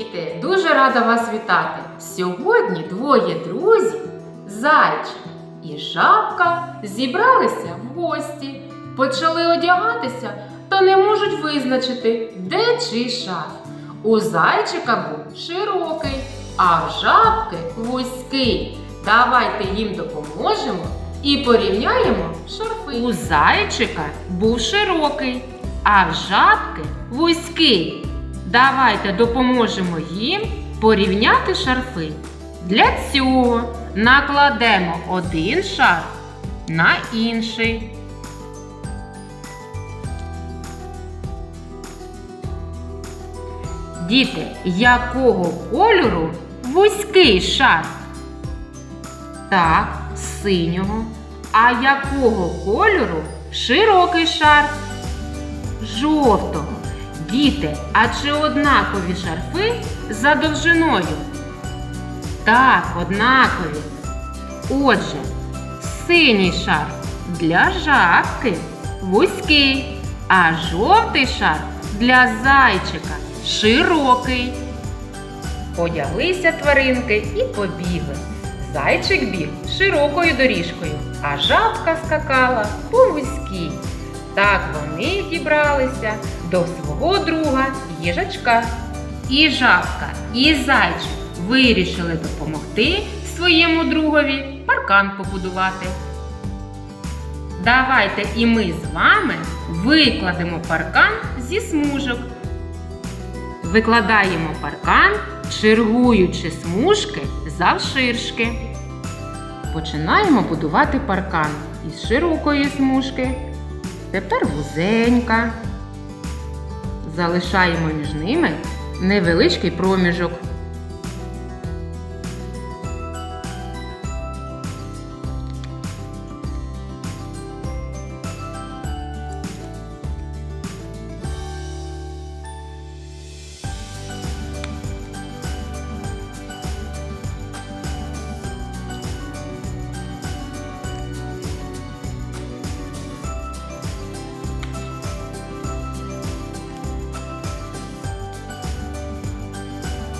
Діти, дуже рада вас вітати. Сьогодні двоє друзів, зайчик і жабка, зібралися в гості, почали одягатися та не можуть визначити, де чий шарф. У зайчика був широкий, а в жабки вузький. Давайте їм допоможемо і порівняємо шарфи. У зайчика був широкий, а в жабки вузький. Давайте допоможемо їм порівняти шарфи. Для цього накладемо один шарф на інший. Діти, якого кольору вузький шарф? Так, синього. А якого кольору широкий шарф? Жовтого. Діти, а чи однакові шарфи за довжиною? Так, однакові. Отже, синій шарф для жабки вузький, а жовтий шарф для зайчика широкий. Одяглися тваринки і побігли. Зайчик біг широкою доріжкою, а жабка скакала по вузькій. Так вони дібралися до свого друга їжачка. І жабка, і зайчик вирішили допомогти своєму другові паркан побудувати. Давайте і ми з вами викладемо паркан зі смужок. Викладаємо паркан, чергуючи смужки завширшки. Починаємо будувати паркан із широкої смужки. Тепер вузенька. Залишаємо між ними невеличкий проміжок.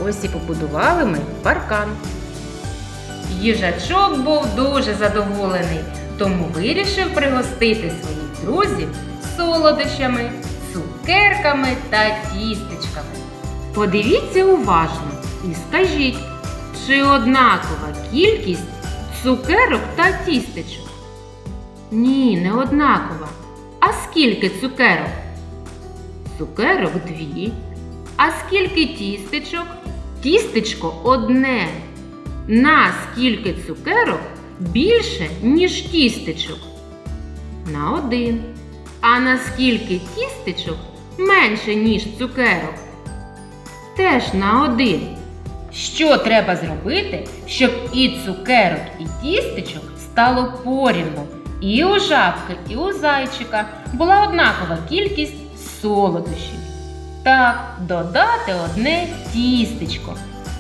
Ось і побудували ми паркан. Їжачок був дуже задоволений, тому вирішив пригостити своїх друзів солодощами, цукерками та тістечками. Подивіться уважно і скажіть, чи однакова кількість цукерок та тістечок? Ні, не однакова. А скільки цукерок? Цукерок дві. А скільки тістечок? Тістечко одне. На скільки цукерок більше, ніж тістечок? На один. А на скільки тістечок менше, ніж цукерок? Теж на один. Що треба зробити, щоб і цукерок, і тістечок стало порівну? І у жабки, і у зайчика була однакова кількість солодощів. Так, додати одне тістечко.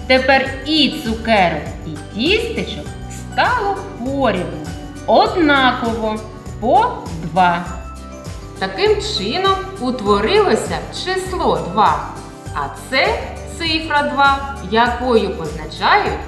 Тепер і цукерок, і тістечок стало порівну. Однаково по два. Таким чином утворилося число 2. А це цифра 2, якою позначають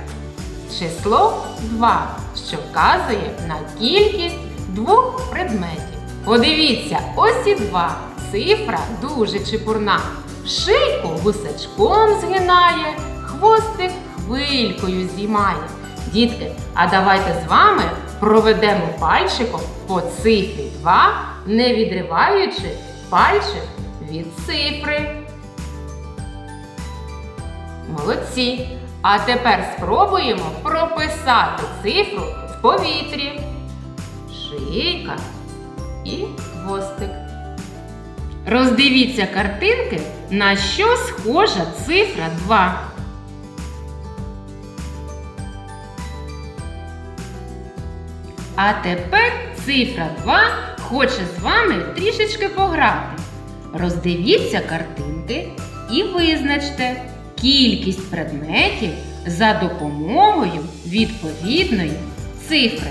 число 2, що вказує на кількість двох предметів. Подивіться, ось і 2. Цифра дуже чепурна. Шийку гусачком згинає, хвостик хвилькою здіймає. Дітки, а давайте з вами проведемо пальчиком по цифрі 2, не відриваючи пальчик від цифри. Молодці! А тепер спробуємо прописати цифру в повітрі. Шийка і хвостик. Роздивіться картинки, на що схожа цифра 2. А тепер цифра 2 хоче з вами трішечки пограти. Роздивіться картинки і визначте кількість предметів за допомогою відповідної цифри.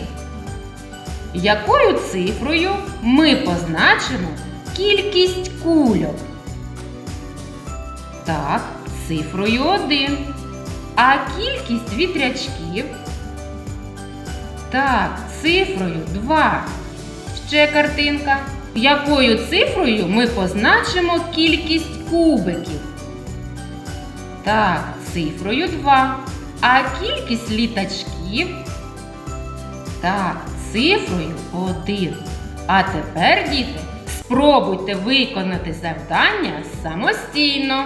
Якою цифрою ми позначимо кількість кульок? Так, цифрою 1. А кількість вітрячків так, цифрою 2. Ще картинка. Якою цифрою ми позначимо кількість кубиків? Так, цифрою 2. А кількість літачків? Так, цифрою 1. А тепер, діти, спробуйте виконати завдання самостійно.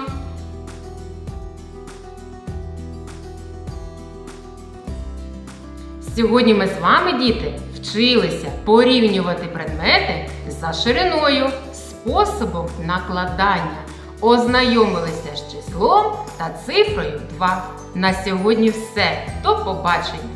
Сьогодні ми з вами, діти, вчилися порівнювати предмети за шириною, способом накладання. Ознайомилися з числом та цифрою 2. На сьогодні все. До побачення!